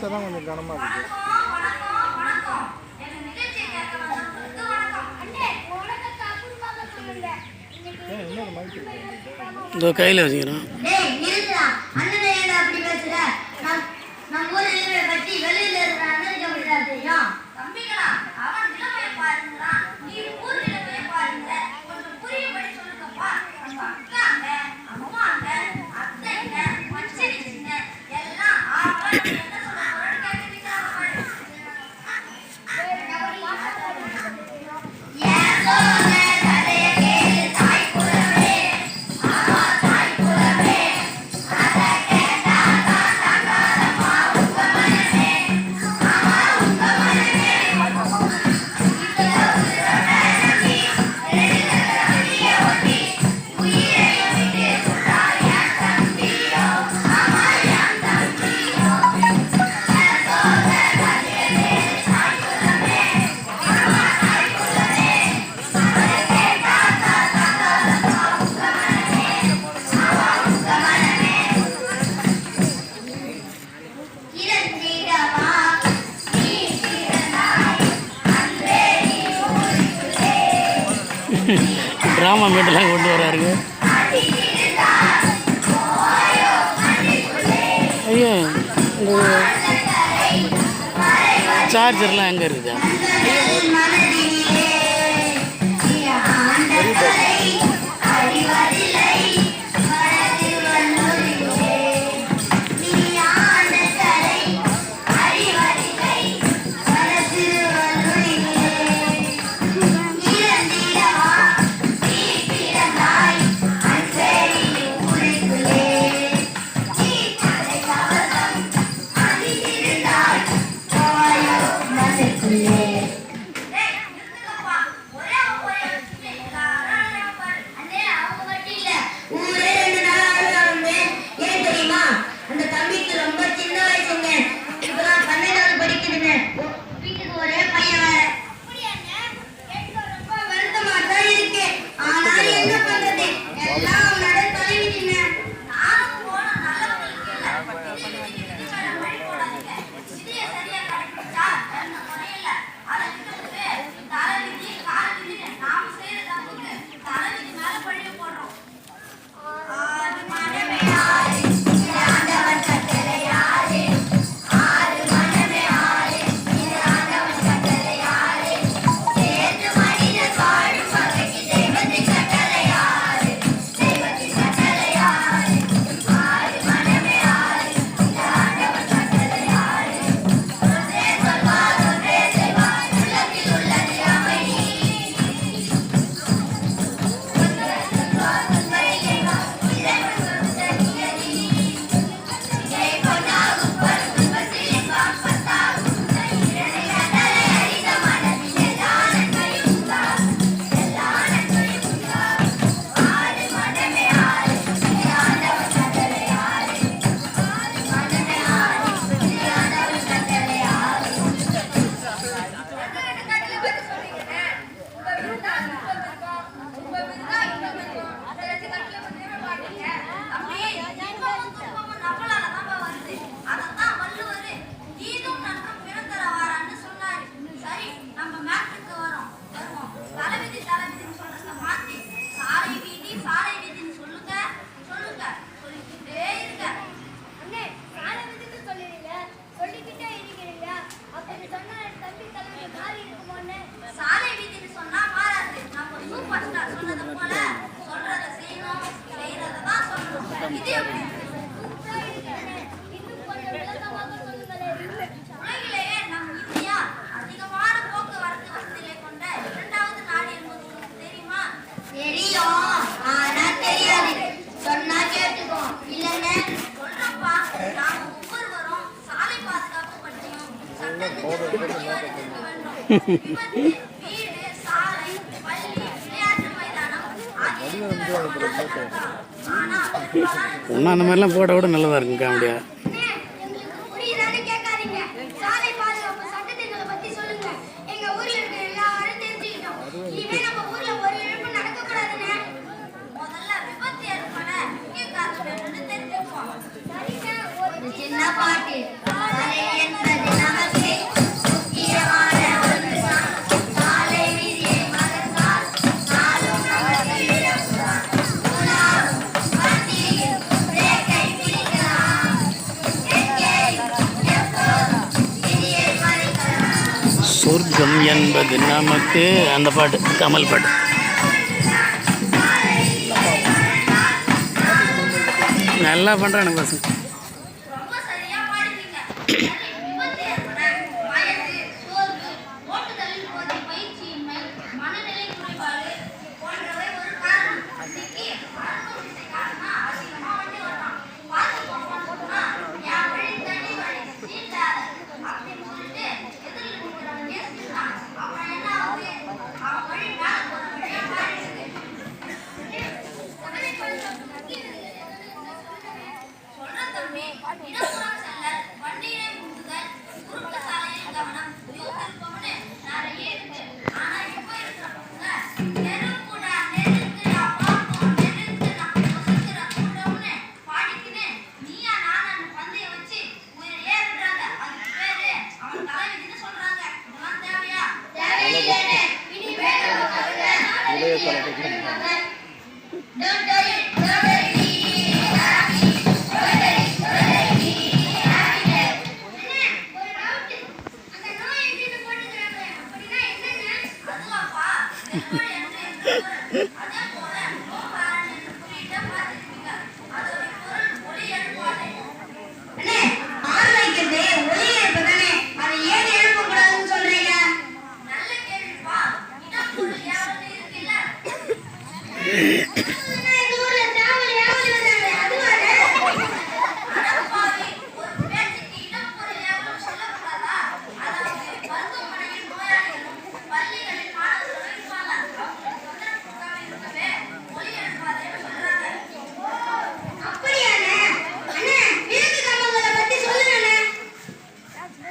சைஸாக தான் கொஞ்சம் கனமாக இருக்குது இதோ கையில் வச்சுக்கிறோம் நம்ம ஊரில் பற்றி வெளியில் இருக்கிறாங்க ஜாமான் வீட்டெல்லாம் கொண்டு வராருங்க ஐயோ இந்த சார்ஜர்லாம் எங்கே இருக்குதா? Yeah. ஒன்றும் அந்த மாதிரிலாம் போட்டால் கூட நல்லதாக இருக்கும் காமெடியாக பாட்டு. சொர்க்கம் என்பது நமக்கு அந்த பாட்டு கமல் பாட்டு. நல்லா பண்ணுறானுங்க பசங்க.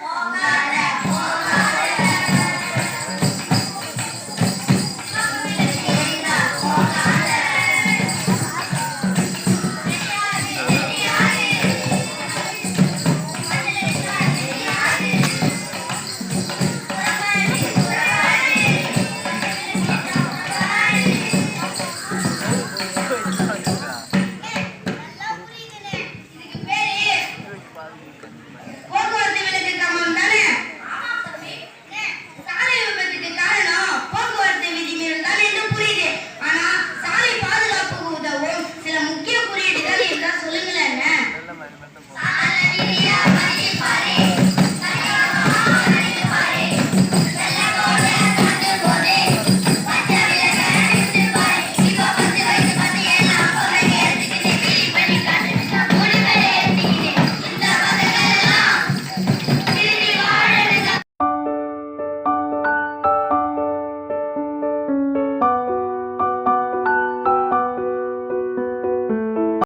너가